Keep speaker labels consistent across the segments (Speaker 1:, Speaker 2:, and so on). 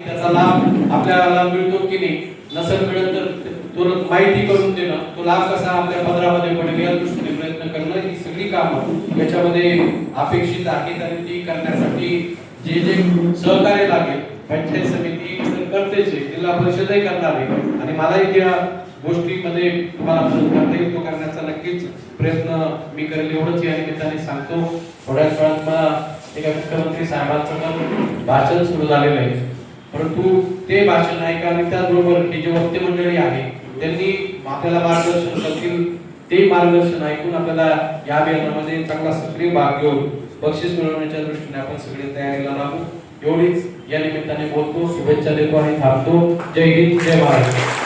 Speaker 1: त्याचा लाभ आपल्याला मिळतो की नाही? नसेल मिळत तर तुरंत माहिती करून देणं तो लाभ कसा आपल्या पदरामध्ये पडेल या दृष्टीने प्रयत्न करणं ही सगळी कामं याच्यामध्ये अपेक्षित आहेत आणि ती करण्यासाठी जे जे सहकार्य लागेल पंचायत समिती तर करतेच जिल्हा परिषदही करणार आहे. आणि मलाही त्या गोष्टीमध्ये तुम्हाला मदत करता येईल तो करण्याचा नक्कीच प्रयत्न मी करेल एवढंच या निमित्ताने सांगतो. थोड्याच वेळात मला एका मुख्यमंत्री साहेबांचं पण भाषण सुरू झालेलं आहे. परंतु ते भाषण ऐका आणि त्याचबरोबर ही जी वक्ते मंडळी आहे त्यांनी आपल्याला मार्गदर्शन करतील. ते मार्गदर्शन ऐकून आपल्याला या अभियानामध्ये चांगला सक्रिय भाग घेऊन बक्षीस मिळवण्याच्या दृष्टीने आपण सगळे तयारीला लागू एवढीच या निमित्ताने बोलतो शुभेच्छा देतो आणि थांबतो. जय हिंद जय महाराष्ट्र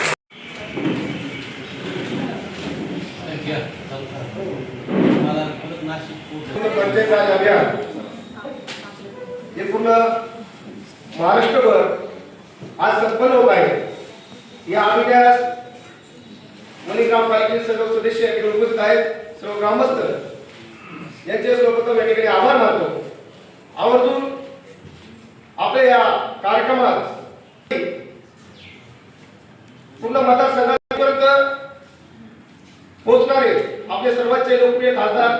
Speaker 2: हे पूर्ण महाराष्ट्रभर आज संपन्न होत आहे. या अभियानास मणी ग्रामपालिकेचे सर्व सदस्य या उपस्थित आहेत. सर्व ग्रामस्थ यांचे सर्वप्रथम या ठिकाणी आभार मानतो. आवर्जून आपल्या या कार्यक्रमात पूर्ण मतदारसंघापर्यंत पोहोचणारे आपले सर्वांचे लोकप्रिय खासदार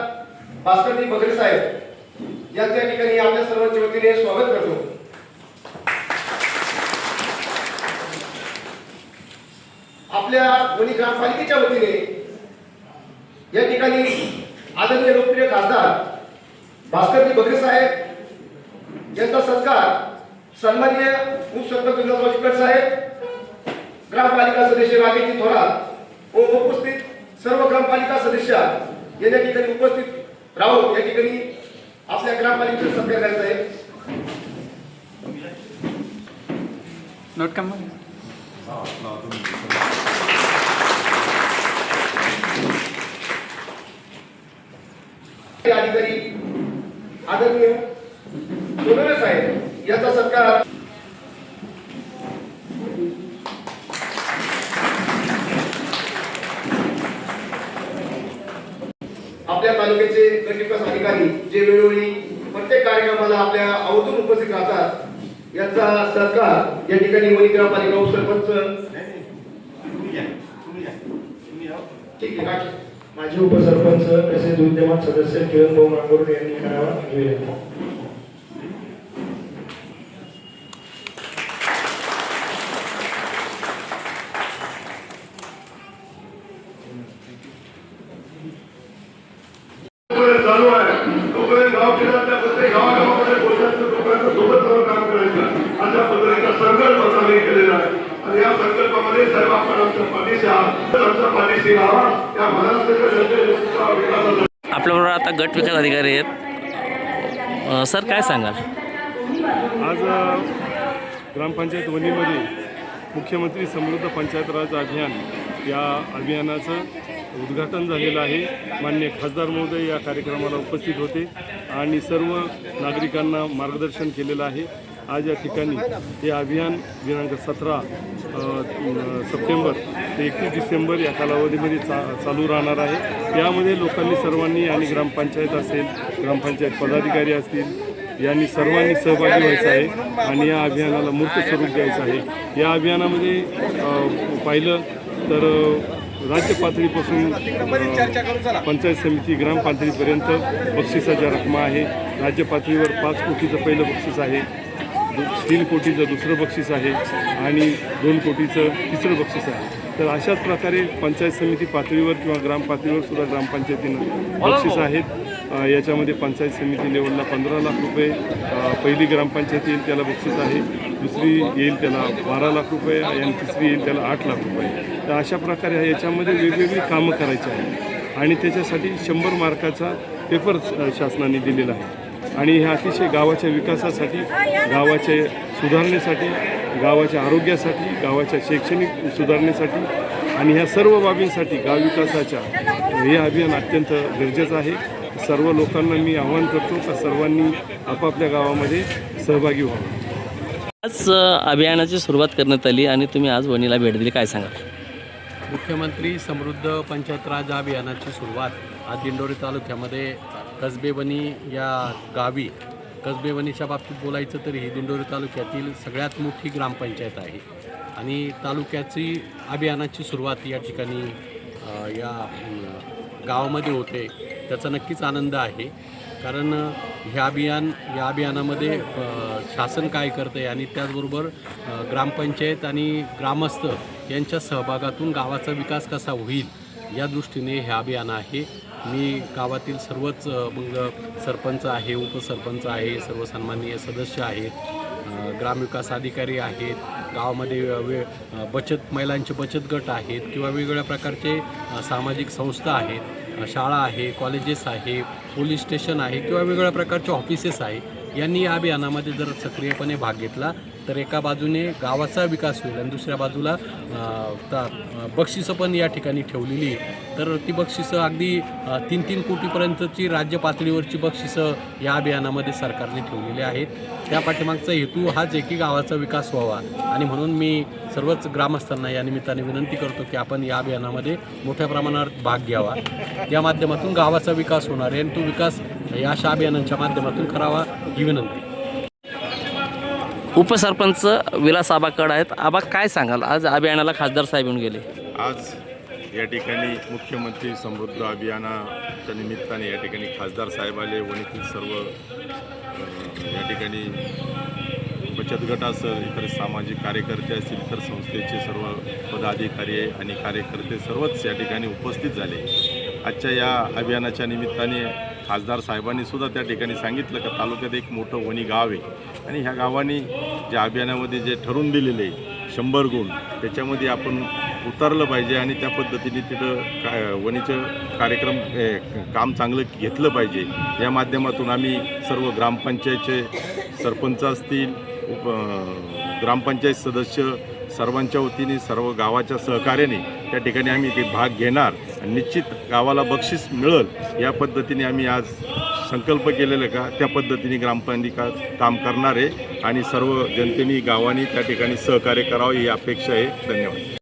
Speaker 2: भास्करजी बगरे साहेब यांच्या ठिकाणी आपल्या सर्वांच्या वतीने स्वागत करतो. आपल्या वणी ग्रामपालिकेच्या वतीने या ठिकाणी आदरणीय लोकप्रिय खासदार भास्करजी बगरे साहेब यांचा सत्कार सन्मान्य उपसरपंच विनोद वाजपेयी साहेब ग्रामपालिका सदस्य राजेजी थोरात व उपस्थित सर्व ग्रामपालिका सदस्य या ठिकाणी उपस्थित राहून या ठिकाणी आपल्या ग्रामपालिकेचा सत्कार करायचा आहे
Speaker 3: नोट का मग
Speaker 2: हे अधिकारी आदरणीय सोनवणे साहेब याचा सत्कार आपल्या तालुक्याचे गटविकास अधिकारी जे वेळोवेळी प्रत्येक कार्यक्रमाला आपल्या आवर्जून उपस्थित राहतात यांचा सत्कार या ठिकाणी वणी ग्रामपालिका उपसरपंच ठीक आहे.
Speaker 4: माजी उपसरपंच तसेच विद्यमान सदस्य किरण भाऊ नागोर यांनी करावा निवेदन
Speaker 5: चालू आहे. तोपर्यंत गाव प्रत्येक गावागावामध्ये पोलिसांचं लोकांचं सोबत राहून काम करायचं. अशा पद्धतीचा संकल्प आम्ही केलेला आहे. आणि या संकल्पामध्ये साहेब आपण आमच्या पाठीशी आहात. आमच्या पाठीशी आहात.
Speaker 3: आपल्याबरोबर आता गट विकास अधिकारी आहेत. सर काय सांगाल?
Speaker 6: आज ग्रामपंचायत वणीमध्ये मुख्यमंत्री समृद्ध पंचायत राज अभियान या अभियानाचं उद्घाटन झालेलं आहे. मान्य खासदार महोदय या कार्यक्रमाला उपस्थित होते आणि सर्व नागरिकांना मार्गदर्शन केलेलं आहे. आज या ठिकाणी हे अभियान दिनांक सतरा सप्टेंबर ते एकतीस डिसेंबर या कालावधीमध्ये चा चालू राहणार आहे. यामध्ये लोकांनी सर्वांनी आणि ग्रामपंचायत असेल ग्रामपंचायत पदाधिकारी असतील यांनी सर्वांनी सहभागी व्हायचं आहे आणि या अभियानाला मूर्त स्वरूप द्यायचं आहे. या अभियानामध्ये पाहिलं तर राज्य पातळीपासून पंचायत समिती ग्रामपातळीपर्यंत बक्षिसाच्या रकमा आहे. राज्य पातळीवर पाच कोटीचं पहिलं बक्षीस आहे. तीन कोटीचं दुसरं बक्षीस आहे आणि दोन कोटीचं तिसरं बक्षीस आहे. तर अशाच प्रकारे पंचायत समिती पातळीवर किंवा ग्राम पातळीवर सुद्धा ग्रामपंचायतीनं बक्षीस आहेत. याच्यामध्ये पंचायत समिती लेवलला पंधरा लाख रुपये पहिली ग्रामपंचायत येईल त्याला बक्षीस आहे दुसरी येईल त्याला बारा लाख रुपये आणि तिसरी येईल त्याला आठ लाख रुपये. तर अशा प्रकारे याच्यामध्ये वेगवेगळी कामं करायची आहेत. आणि त्याच्यासाठी शंभर मार्काचा पेपर शासनाने दिलेला आहे. आणि ह्या अतिशय गावाच्या विकासासाठी गावाच्या सुधारणेसाठी गावाच्या आरोग्यासाठी गावाच्या शैक्षणिक सुधारणेसाठी आणि ह्या सर्व बाबींसाठी गाव विकासाच्या हे अभियान अत्यंत गरजेचं आहे. सर्व लोकांना मी आवाहन करतो का सर्वांनी आपापल्या गावामध्ये सहभागी व्हावं.
Speaker 3: आज अभियानाची सुरुवात करण्यात आली आणि तुम्ही आज वणीला भेट दिली. काय सांगाल?
Speaker 7: मुख्यमंत्री समृद्ध पंचायत राज अभियानाची सुरुवात आज दिंडोरी तालुक्यामध्ये कसबेवणी या गावी कसबेवणीच्या बाबतीत बोलायचं तर ही दिंडोरी तालुक्यातील सगळ्यात मोठी ग्रामपंचायत आहे. आणि तालुक्याची अभियानाची सुरुवात या ठिकाणी या गावामध्ये होते. त्याचा नक्कीच आनंद आहे. कारण ह्या हे अभियान या अभियानामध्ये शासन काय करतं आहे आणि त्याचबरोबर ग्रामपंचायत आणि ग्रामस्थ यांच्या सहभागातून गावाचा विकास कसा होईल या दृष्टीने हे अभियान आहे. मी गावातील सर्वच मग सरपंच आहे उपसरपंच आहे सर्व सन्माननीय सदस्य आहेत ग्रामविकास अधिकारी आहेत गावामध्ये वे बचत महिलांचे बचत गट आहेत किंवा वेगवेगळ्या प्रकारचे सामाजिक संस्था आहेत शाळा आहे कॉलेजेस आहे पोलीस स्टेशन आहे किंवा वेगवेगळ्या प्रकारचे ऑफिसेस आहे. यांनी या अभियानामध्ये जर सक्रियपणे भाग घेतला तर एका बाजूने गावाचा विकास होईल आणि दुसऱ्या बाजूला ता- बक्षिसं पण या ठिकाणी ठेवलेली तर ती बक्षिसं अगदी तीन तीन कोटीपर्यंतची राज्य पातळीवरची बक्षिसं या अभियानामध्ये सरकारने ठेवलेली आहेत. त्या पाठीमागचा हेतू हाच एकी गावाचा विकास व्हावा. आणि म्हणून मी सर्वच ग्रामस्थांना या निमित्ताने विनंती करतो की आपण या अभियानामध्ये मोठ्या प्रमाणावर भाग घ्यावा. या माध्यमातून गावाचा विकास होणार आहे आणि तो विकास या अशा अभियानांच्या माध्यमातून करावा ही विनंती.
Speaker 3: उपसरपंच विलास आबाकड आहेत. आबा काय सांगाल? आज अभियानाला खासदार साहेब येऊन गेले.
Speaker 8: आज या ठिकाणी मुख्यमंत्री समृद्ध अभियानाच्या निमित्ताने या ठिकाणी खासदार साहेब आले वणीतील सर्व या ठिकाणी बचत गट असेल इतर सामाजिक कार्यकर्ते असतील इतर संस्थेचे सर्व पदाधिकारी आणि कार्यकर्ते सर्वच या ठिकाणी उपस्थित झाले. आजच्या या अभियानाच्या निमित्ताने खासदार साहेबांनी सुद्धा त्या ठिकाणी सांगितलं का तालुक्यात एक मोठं वणी गाव आहे. आणि ह्या गावाने ज्या अभियानामध्ये जे ठरवून दिलेले शंभर गुण त्याच्यामध्ये आपण उतरलं पाहिजे आणि त्या पद्धतीने तिथं का वणीचं कार्यक्रम काम चांगलं घेतलं पाहिजे. या माध्यमातून आम्ही सर्व ग्रामपंचायतचे सरपंच असतील उप ग्रामपंचायत सदस्य सर्वांच्या वतीने सर्व गावाच्या सहकार्याने त्या ठिकाणी आम्ही ते भाग घेणार. निश्चित गावाला बक्षीस मिळेल या पद्धतीने आम्ही आज संकल्प केलेलं का? त्या पद्धतीने ग्रामपालिका काम करणार आहे आणि सर्व जनतेने गावाने त्या ठिकाणी सहकार्य करावं ही अपेक्षा आहे. धन्यवाद.